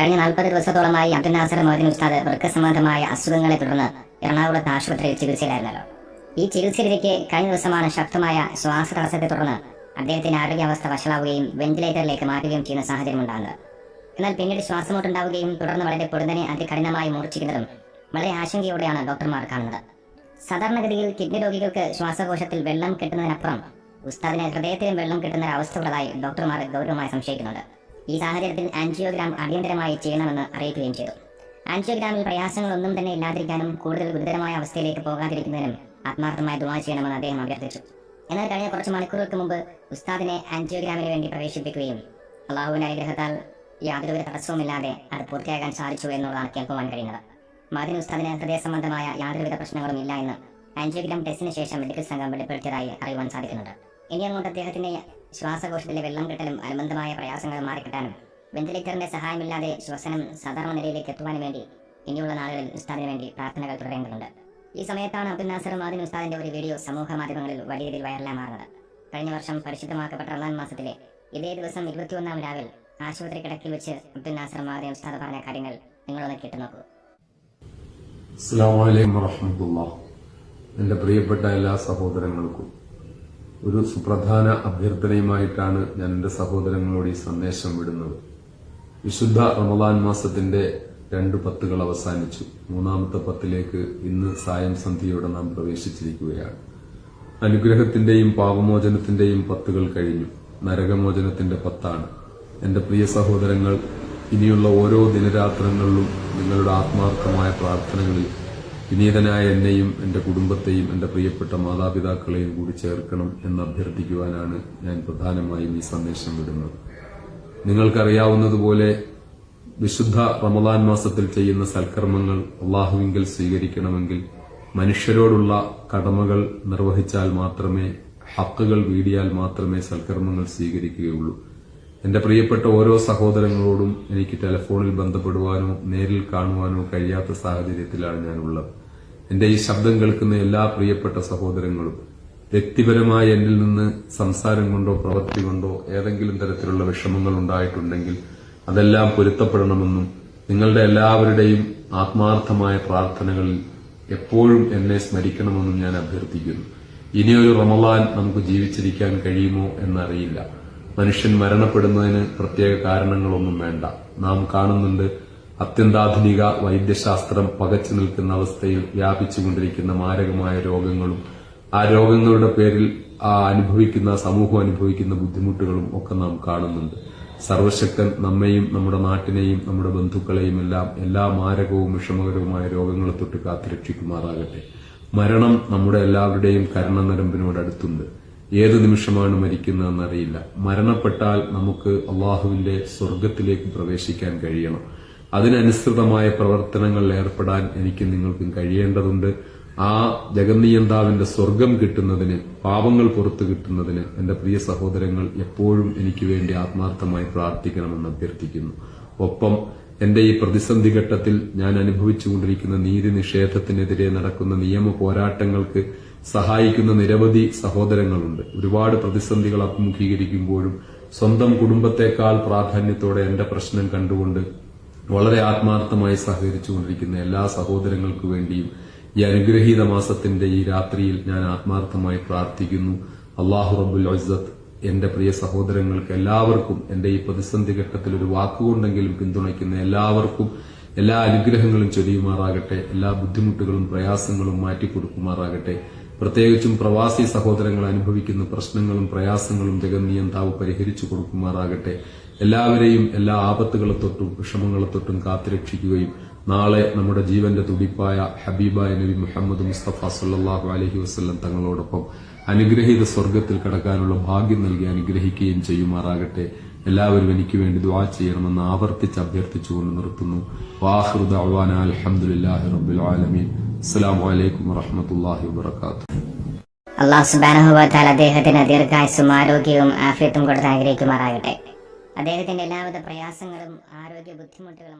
കഴിഞ്ഞ നാൽപ്പത് ദിവസത്തോളമായി അബ്ദുൽ നാസർ മോദിൻ ഉസ്താദ് വൃക്ക സംബന്ധമായ അസുഖങ്ങളെ തുടർന്ന് എറണാകുളത്ത് ആശുപത്രിയിൽ ചികിത്സയിലായിരുന്നല്ലോ. ഈ ചികിത്സയിലിരിക്കെ കഴിഞ്ഞ ദിവസമാണ് ശക്തമായ ശ്വാസ തടസ്സത്തെ തുടർന്ന് അദ്ദേഹത്തിന്റെ ആരോഗ്യാവസ്ഥ വഷളാവുകയും വെന്റിലേറ്ററിലേക്ക് മാറ്റുകയും ചെയ്യുന്ന സാഹചര്യം ഉണ്ടാകുന്നത്. എന്നാൽ പിന്നീട് ശ്വാസമുട്ടുണ്ടാവുകയും തുടർന്ന് വളരെ പൊടുന്നനെ അതികഠിനമായി മൂർച്ഛിക്കുന്നതും വളരെ ആശങ്കയോടെയാണ് ഡോക്ടർമാർ കാണുന്നത്. സാധാരണഗതിയിൽ കിഡ്നി രോഗികൾക്ക് ശ്വാസകോശത്തിൽ വെള്ളം കിട്ടുന്നതിനപ്പുറം ഉസ്താദിന് ഹൃദയത്തിലും വെള്ളം കിട്ടുന്ന അവസ്ഥ ഉള്ളതായി ഡോക്ടർമാർ ഗൗരവമായി സംശയിക്കുന്നുണ്ട്. ഈ സാഹചര്യത്തിൽ ആൻജിയോഗ്രാം അടിയന്തരമായി ചെയ്യണമെന്ന് അറിയിക്കുകയും ചെയ്തു. ആൻജിയോഗ്രാമിൽ പ്രയാസങ്ങളൊന്നും തന്നെ ഇല്ലാതിരിക്കാനും കൂടുതൽ ഗുരുതരമായ അവസ്ഥയിലേക്ക് പോകാതിരിക്കുന്നതിനും ആത്മാർത്ഥമായ ദുവാ ചെയ്യണമെന്ന് അദ്ദേഹം അഭ്യർത്ഥിച്ചു. എന്നാൽ കഴിഞ്ഞ കുറച്ച് മണിക്കൂറുകൾക്ക് മുമ്പ് ഉസ്താദിനെ ആൻജിയോഗ്രാമിന് വേണ്ടി പ്രവേശിപ്പിക്കുകയും അള്ളാഹുവിന്റെ അനുഗ്രഹത്താൽ യാതൊരുവിധ തടസ്സവുമില്ലാതെ അത് പൂർത്തിയാക്കാൻ സാധിച്ചു എന്നുള്ളതാണ് കേൾക്കുവാൻ കഴിയുന്നത്. മാദിൻ ഉസ്താദിന് ഹൃദയ സംബന്ധമായ യാതൊരുവിധ പ്രശ്നങ്ങളും ഇല്ല എന്ന് ആൻജിയോഗ്രാം ടെസ്റ്റിന് ശേഷം മെഡിക്കൽ സംഘം വെളിപ്പെടുത്തിയതായി അറിയുവാൻ സാധിക്കുന്നുണ്ട്. ഇനി അങ്ങോട്ട് അദ്ദേഹത്തിന്റെ ശ്വാസകോശത്തിലെ വെള്ളം കിട്ടലും അനുബന്ധമായ പ്രയാസങ്ങൾ മാറിക്കിട്ടാനും വെന്റിലേറ്ററിന്റെ സഹായമില്ലാതെ ശ്വസനം സാധാരണ നിലയിലേക്ക് എത്തുവാനും വേണ്ടി ഇനിയുള്ള നാളുകളിൽ ഉസ്താദിന് വേണ്ടി പ്രാർത്ഥനകൾ തുടരേണ്ടതുണ്ട്. ഈ സമയത്താണ് അബ്ദുൽ നാസർ മാദിൻ ഉസ്താദിന്റെ ഒരു വീഡിയോ സമൂഹ മാധ്യമങ്ങളിൽ വലിയ രീതിയിൽ വൈറലായി മാറുന്നത്. കഴിഞ്ഞ വർഷം പരിശുദ്ധമാക്കപ്പെട്ട റമദാൻ മാസത്തിലെ ഇതേ ദിവസം ഇരുപത്തിയൊന്നാം രാവിൽ ആശുപത്രി കിടക്കിൽ വെച്ച് അബ്ദുൽ നാസർ മാദിൻ ഉസ്താദ് പറഞ്ഞ കാര്യങ്ങൾ നിങ്ങളൊന്ന് കേട്ടു നോക്കൂ അസ്സാമലൈക്കും വറഹമത്തുള്ള എന്റെ പ്രിയപ്പെട്ട എല്ലാ സഹോദരങ്ങൾക്കും ഒരു സുപ്രധാന അഭ്യർത്ഥനയുമായിട്ടാണ് ഞാൻ എന്റെ സഹോദരങ്ങളോട് ഈ സന്ദേശം വിടുന്നത്. വിശുദ്ധ റമദാൻ മാസത്തിന്റെ രണ്ട് പത്തുകൾ അവസാനിച്ചു. മൂന്നാമത്തെ പത്തിലേക്ക് ഇന്ന് സായം സന്ധ്യയോടെ നാം പ്രവേശിച്ചിരിക്കുകയാണ്. അനുഗ്രഹത്തിന്റെയും പാപമോചനത്തിന്റെയും പത്തുകൾ കഴിഞ്ഞു. നരകമോചനത്തിന്റെ പത്താണ്. എന്റെ പ്രിയ സഹോദരങ്ങൾ ഇനിയുള്ള ഓരോ ദിനരാത്രങ്ങളിലും നിങ്ങളുടെ ആത്മാർത്ഥമായ പ്രാർത്ഥനകളിൽ വിനീതനായ എന്നെയും എന്റെ കുടുംബത്തെയും എന്റെ പ്രിയപ്പെട്ട മാതാപിതാക്കളെയും കൂടി ചേർക്കണം എന്ന് അഭ്യർത്ഥിക്കുവാനാണ് ഞാൻ പ്രധാനമായും ഈ സന്ദേശം വിടുന്നത്. നിങ്ങൾക്കറിയാവുന്നതുപോലെ വിശുദ്ധ റമദാൻ മാസത്തിൽ ചെയ്യുന്ന സൽക്കർമ്മങ്ങൾ അള്ളാഹുവിങ്കൽ സ്വീകരിക്കണമെങ്കിൽ മനുഷ്യരോടുള്ള കടമകൾ നിർവഹിച്ചാൽ മാത്രമേ ഹക്കുകൾ വീടിയാൽ മാത്രമേ സൽക്കർമ്മങ്ങൾ സ്വീകരിക്കുകയുള്ളൂ. എന്റെ പ്രിയപ്പെട്ട ഓരോ സഹോദരങ്ങളോടും എനിക്ക് ടെലിഫോണിൽ ബന്ധപ്പെടുവാനോ നേരിൽ കാണുവാനോ കഴിയാത്ത സാഹചര്യത്തിലാണ് ഞാനുള്ളത്. എന്റെ ഈ ശബ്ദം കേൾക്കുന്ന എല്ലാ പ്രിയപ്പെട്ട സഹോദരങ്ങളും വ്യക്തിപരമായി എന്നിൽ നിന്ന് സംസാരം കൊണ്ടോ പ്രവൃത്തി കൊണ്ടോ ഏതെങ്കിലും തരത്തിലുള്ള വിഷമങ്ങൾ ഉണ്ടായിട്ടുണ്ടെങ്കിൽ അതെല്ലാം പൊരുത്തപ്പെടണമെന്നും നിങ്ങളുടെ എല്ലാവരുടെയും ആത്മാർത്ഥമായ പ്രാർത്ഥനകളിൽ എപ്പോഴും എന്നെ സ്മരിക്കണമെന്നും ഞാൻ അഭ്യർത്ഥിക്കുന്നു. ഇനിയൊരു റമലാൻ നമുക്ക് ജീവിച്ചിരിക്കാൻ കഴിയുമോ എന്നറിയില്ല. മനുഷ്യൻ മരണപ്പെടുന്നതിന് പ്രത്യേക കാരണങ്ങളൊന്നും വേണ്ട. നാം കാണുന്നുണ്ട് അത്യന്താധുനിക വൈദ്യശാസ്ത്രം പകച്ചു നിൽക്കുന്ന അവസ്ഥയിൽ വ്യാപിച്ചുകൊണ്ടിരിക്കുന്ന മാരകമായ രോഗങ്ങളും ആ രോഗങ്ങളുടെ പേരിൽ ആ അനുഭവിക്കുന്ന സമൂഹം അനുഭവിക്കുന്ന ബുദ്ധിമുട്ടുകളും ഒക്കെ നാം കാണുന്നുണ്ട്. സർവശക്തൻ നമ്മെയും നമ്മുടെ നാട്ടിനെയും നമ്മുടെ ബന്ധുക്കളെയും എല്ലാം എല്ലാ മാരകവും വിഷമകരവുമായ രോഗങ്ങളെ തൊട്ട് കാത്തുരക്ഷിക്കുമാറാകട്ടെ. മരണം നമ്മുടെ എല്ലാവരുടെയും കരണനരമ്പിനോടടുത്തുണ്ട്. ഏത് നിമിഷമാണ് മരിക്കുന്നതെന്നറിയില്ല. മരണപ്പെട്ടാൽ നമുക്ക് അള്ളാഹുവിന്റെ സ്വർഗത്തിലേക്ക് പ്രവേശിക്കാൻ കഴിയണം. അതിനനുസൃതമായ പ്രവർത്തനങ്ങളിൽ ഏർപ്പെടാൻ എനിക്ക് നിങ്ങൾക്കും കഴിയേണ്ടതുണ്ട്. ആ ജഗന്നിയന്താവിന്റെ സ്വർഗം കിട്ടുന്നതിന് പാപങ്ങൾ പുറത്തു കിട്ടുന്നതിന് എന്റെ പ്രിയ സഹോദരങ്ങൾ എപ്പോഴും എനിക്ക് വേണ്ടി ആത്മാർത്ഥമായി പ്രാർത്ഥിക്കണമെന്ന് അഭ്യർത്ഥിക്കുന്നു. ഒപ്പം എന്റെ ഈ പ്രതിസന്ധി ഘട്ടത്തിൽ ഞാൻ അനുഭവിച്ചുകൊണ്ടിരിക്കുന്ന നീതി നിഷേധത്തിനെതിരെ നടക്കുന്ന നിയമ പോരാട്ടങ്ങൾക്ക് സഹായിക്കുന്ന നിരവധി സഹോദരങ്ങളുണ്ട്. ഒരുപാട് പ്രതിസന്ധികൾ അഭിമുഖീകരിക്കുമ്പോഴും സ്വന്തം കുടുംബത്തെക്കാൾ പ്രാധാന്യത്തോടെ എന്റെ പ്രശ്നം കണ്ടുകൊണ്ട് വളരെ ആത്മാർത്ഥമായി സഹകരിച്ചുകൊണ്ടിരിക്കുന്ന എല്ലാ സഹോദരങ്ങൾക്ക് വേണ്ടിയും ഈ അനുഗ്രഹീത മാസത്തിന്റെ ഈ രാത്രിയിൽ ഞാൻ ആത്മാർത്ഥമായി പ്രാർത്ഥിക്കുന്നു. അള്ളാഹു റബുൽ അസത്ത് എന്റെ പ്രിയ സഹോദരങ്ങൾക്ക് എല്ലാവർക്കും എന്റെ ഈ പ്രതിസന്ധി ഘട്ടത്തിൽ ഒരു വാക്കുകൊണ്ടെങ്കിലും പിന്തുണയ്ക്കുന്ന എല്ലാവർക്കും എല്ലാ അനുഗ്രഹങ്ങളും ചൊരിയുമാറാകട്ടെ എല്ലാ ബുദ്ധിമുട്ടുകളും പ്രയാസങ്ങളും മാറ്റിക്കൊടുക്കുമാറാകട്ടെ. പ്രത്യേകിച്ചും പ്രവാസി സഹോദരങ്ങൾ അനുഭവിക്കുന്ന പ്രശ്നങ്ങളും പ്രയാസങ്ങളും ജഗന്നിയന്താവ് പരിഹരിച്ചു കൊടുക്കുമാറാകട്ടെ. എല്ലാവരെയും എല്ലാ ആപത്തുകളെ തൊട്ടും വിഷമങ്ങളെ തൊട്ടും കാത്തുരക്ഷിക്കുകയും നാളെ നമ്മുടെ ജീവന്റെ തുടിപ്പായ ഹബീബായ നബി മുഹമ്മദ് മുസ്തഫ സല്ലാഹു അലഹി വസ്ലം തങ്ങളോടൊപ്പം അനുഗ്രഹീത സ്വർഗത്തിൽ കടക്കാനുള്ള ഭാഗ്യം നൽകി അനുഗ്രഹിക്കുകയും ചെയ്യുമാറാകട്ടെ. എല്ലാവരും എനിക്ക് വേണ്ടി ദുആ ചെയ്യണമെന്ന് ആവർത്തിച്ച് അഭ്യർത്ഥിച്ചുകൊണ്ട് നിർത്തുന്നു. വാഹൃദ് അഹ്വാന അലഹമുല്ലാഹി റബുൽ ആലമീൻ. അസ്സലാമു അലൈക്കും വാഹമത്തല്ലാഹി വബറകാതുഹു. അള്ളാഹു സുബാനുഭവത്താൽ അദ്ദേഹത്തിന് ദീർഘായുസും ആരോഗ്യവും ആഫിയത്തും കൊടുത്ത് ആഗ്രഹിക്കുമാറാകട്ടെ അദ്ദേഹത്തിന്റെ എല്ലാവിധ പ്രയാസങ്ങളും ആരോഗ്യ ബുദ്ധിമുട്ടുകളും